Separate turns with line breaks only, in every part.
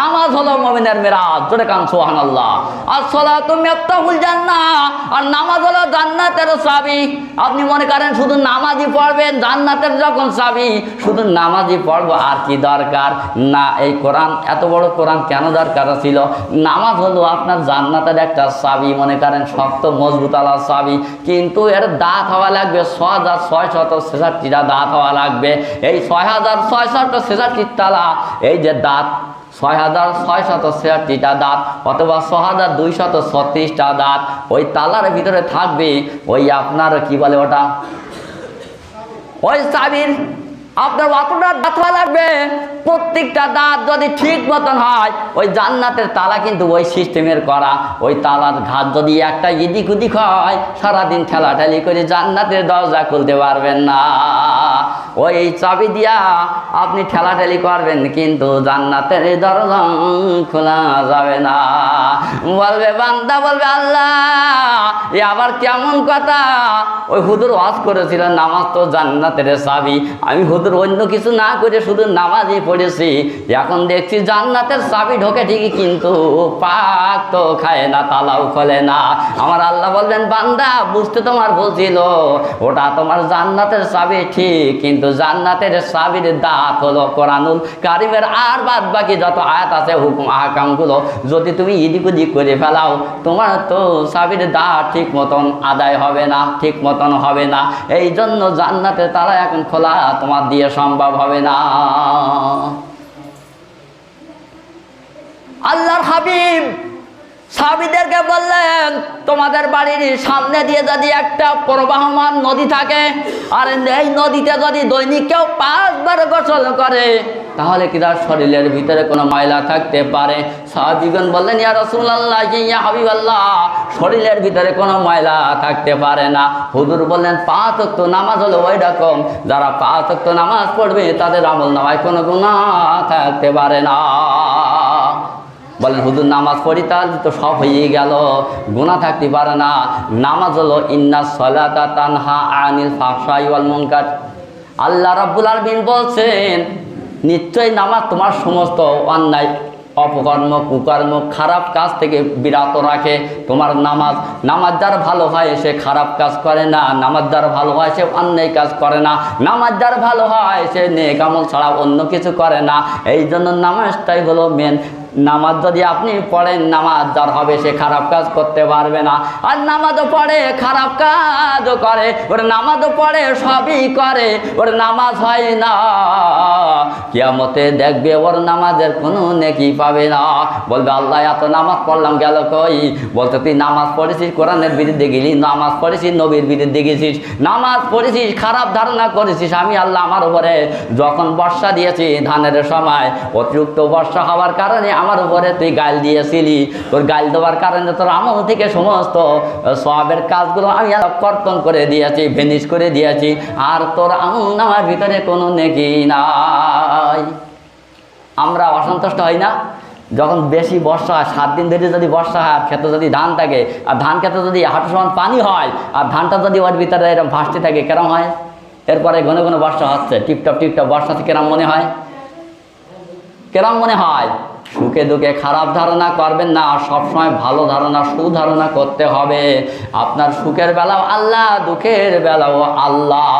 নামাজ হলো মমিনের মেরাজ, জোরে কান সোহান আল্লাহ আর সলা তুমি মেফতাহুল জান্নাহ, আর নামাজ হলো জান্নাতের চাবি। আপনি মনে করেন শুধু নামাজই পড়বেন, জান্নাতের যখন চাবি, শুধু নামাজই পড়ব, আর কি দরকার? না, এই কোরআন, এত বড় কোরআন কেন দরকার ছিল? নামাজ হলো আপনার জান্নাতের একটা চাবি, মনে করেন শক্ত, মজবুত আলার চাবি। কিন্তু এর দাঁত হওয়া লাগবে ছ হাজার ছয় শত ছেষট্টিটা দাঁত হওয়া লাগবে। এই ছয় হাজার ছয় শত ছেষট্টি তালা এই যে দাঁত ছয় হাজার ছয় শত ছিয়াশিটা দাঁত অথবা ছ হাজার দুই শত ছত্রিশটা দাঁত। ওই তালার ভিতরে থাকবে ওই আপনার কি বলে ওটা? ওই চাবির আপনার অতটা দাঁত লাগবে। প্রত্যেকটা দাঁত যদি ঠিক মতন হয়, ওই জান্নাতের তালা কিন্তু ওই সিস্টেমের করা। ওই তালার ঘাট যদি একটা ইদিক উদিক হয়, সারাদিন ঠেলাঠেলি করে জান্নাতের দরজা খুলতে পারবেন না। ওই চাবি দিয়া আপনি ঠেলাঠেলি করবেন, কিন্তু জান্নাতের দরজা খোলা যাবে না। বলবে, বান্দা বলবে, আল্লাহ, এ আবার কেমন কথা? ওই হুদুর ওয়াজ করেছিলেন, নামাজ তো জান্নাতের চাবি। আমি হুদুর অন্য কিছু না করে শুধু নামাজই পড়েছি। এখন দেখছি জান্নাতের চাবি ঢোকে ঠিকই, কিন্তু পাক তো খায় না, তালাও খোলে না। আমার আল্লাহ বলবেন বান্দা, বুঝতে তোমার বলছিল ওটা তোমার জান্নাতের চাবি, ঠিক, কিন্তু জান্নাতের চাবির দাঁত হলো কোরআনুল কারিমের আর বাদ বাকি যত আয়াত আছে, হুকুম, আহকামগুলো, যদি তুমি ইদিক উদিক করে ফেলাও, তোমার তো চাবির দাঁত ঠিক মতন আদায় হবে না, ঠিক মতন হবে না। এই জন্য জান্নাতে তারা এখন খোলা, তোমার দিয়ে সম্ভব হবে না। আল্লাহর হাবিব সাবিদেরকে বললেন, তোমাদের বাড়ির সামনে দিয়ে যদি একটা প্রবাহমান নদী থাকে, আর এই নদীতে যদি দৈনিক কেউ পাঁচবার গোসল করে তাহলে কি তার শরীরের ভিতরে কোনো ময়লা থাকতে পারে? সাহাবিগণ বললেন, ইয়া রসুল্লাহ ইয়া হাবিবাল্লাহ, শরীরের ভিতরে কোনো ময়লা থাকতে পারে না। হুজুর বললেন, পাঁচ অক্ত নামাজ হলো ওই রকম। যারা পাঁচ অক্ত নামাজ পড়বে, তাদের আমল নামায় কোনো গুণা থাকতে পারে না। বলেন হুজুর, নামাজ পড়ি, তাহলে তো সব হয়ে গেল। গুণা থাকতে পারে না। নামাজ হলো, ইন্না সলাতা তানহা আনিল ফাহশাই ওয়াল মুনকার। আল্লাহ রাব্বুল আলামিন বলছেন নিশ্চয়ই নামাজ তোমার সমস্ত অন্যায়, অপকর্ম, কুকর্ম, খারাপ কাজ থেকে বিরত রাখে তোমার নামাজ। নামাজ যার ভালো হয়, সে খারাপ কাজ করে না। নামাজ যার ভালো হয়, সে অন্যায় কাজ করে না। নামাজ যার ভালো হয়, সে নেকামল ছাড়া অন্য কিছু করে না। এই জন্য নামাজটাই হলো মেন নামাজ যদি আপনি পড়েন, নামাজ যার হবে সে খারাপ কাজ করতে পারবে না। আর নামাজও পড়ে, খারাপ কাজও করে। ওর নামাজও পড়ে, সবই করে। ওর নামাজ হয় না। কিয়ামতে দেখবে ওর নামাজের কোনো নেকি পাবে না। বলবে, আল্লাহ, এত নামাজ পড়লাম, গেল কই? বলতে, তুই নামাজ পড়েছিস, কোরআনের বিরুদ্ধে গেলি, নামাজ পড়েছিস, নবীর বিরুদ্ধে গেছিস। নামাজ পড়েছিস, খারাপ ধারণা করেছিস, আমি আল্লাহ আমার উপরে যখন বর্ষা দিয়েছি ধানের সময়, অতিরিক্ত বর্ষা হওয়ার কারণে আমার উপরে তুই গাল দিয়েছিলি। তোর গাল দেওয়ার কারণে তোর আমল থেকে সমস্ত সবের কাজগুলো আমি কর্তন করে দিয়েছি, ভেনিশ করে দিয়েছি। আর তোর আমল নামার ভিতরে কোনো নেকি নাই। আমরা অসন্তুষ্ট হই না? যখন বেশি বর্ষা হয়, সাত দিন ধরে যদি বর্ষা হয় খেতে যদি ধান থাকে, আর ধান খেতে যদি হাঁটু সমান পানি হয়, আর ধানটা যদি ওর ভিতরে এরকম ভাসতে থাকে, কেরম হয়? এরপরে ঘন ঘন বর্ষা হচ্ছে, টিপটপ টিপটপ বর্ষাতে কেরম মনে হয়? কেরম মনে হয়? সুখে দুঃখে খারাপ ধারণা করবেন না সবসময় ভালো ধারণা, সুধারণা করতে হবে। আপনার সুখের বেলাও আল্লাহ, দুঃখের বেলাও আল্লাহ।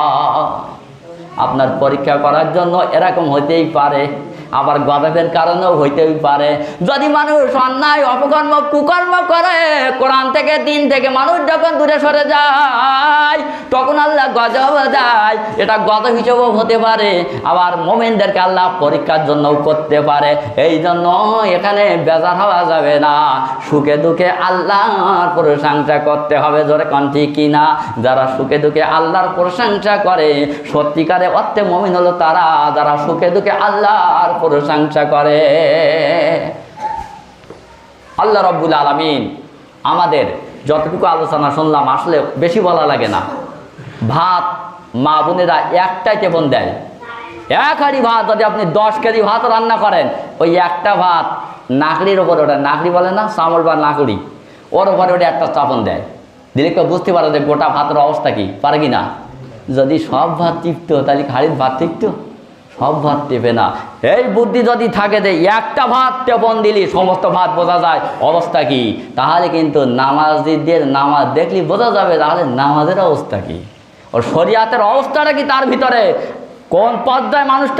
আপনার পরীক্ষা করার জন্য এরকম হতেই পারে। আবার গদাবের কারণেও হইতেই পারে। যদি মানুষ অন্যায়, অপকর্ম, কুকর্ম করে, কোরআন থেকে, দিন থেকে মানুষ যখন দূরে সরে যায়, তখন আল্লাহ গজব দেয়। এটা গজব হিসেবেও হতে পারে, আবার মোমেনদেরকে আল্লাহ পরীক্ষার জন্যও করতে পারে। এই জন্য এখানে বেজার হওয়া যাবে না। সুখে দুঃখে আল্লাহর প্রশংসা করতে হবে, জোরে কন ঠিক কিনা যারা সুখে দুঃখে আল্লাহর প্রশংসা করে, সত্যিকারে অর্থে মমিন হলো তারা, যারা সুখে দুঃখে আল্লাহর প্রশংসা করে। আল্লাহ রব্বুল আলমিন আমাদের যতটুকু আলোচনা শুনলাম, আসলে বেশি বলা লাগে না। ভাত মা বোনেরা একটাই টেবন দেয়। এক হাড়ি ভাত, যদি আপনি দশ কেজি ভাত রান্না করেন, ওই একটা ভাত নাকড়ির ওপরে ওটা নাকড়ি বলে না চামড় বা নাকড়ি। ওর ওপরে ওটা একটা চাপন দেয়। দিলে কেউ বুঝতে পারে যে গোটা ভাতের অবস্থা কি, পারে কি না? যদি সব ভাত টিপতো তাহলে হাড়ির ভাত টিকতো সব ভাত টেপে না। এই বুদ্ধি যদি থাকে যে একটা ভাত টেপন দিলি, সমস্ত ভাত বোঝা যায়, অবস্থা কি? তাহলে কিন্তু নামাজিদের নামাজ দেখলি বোঝা যাবে, তাহলে নামাজের অবস্থা কি? ওর শরিয়াতের অবস্থাটা কি তার ভিতরে? কোন পর্যায়ে মানুষটা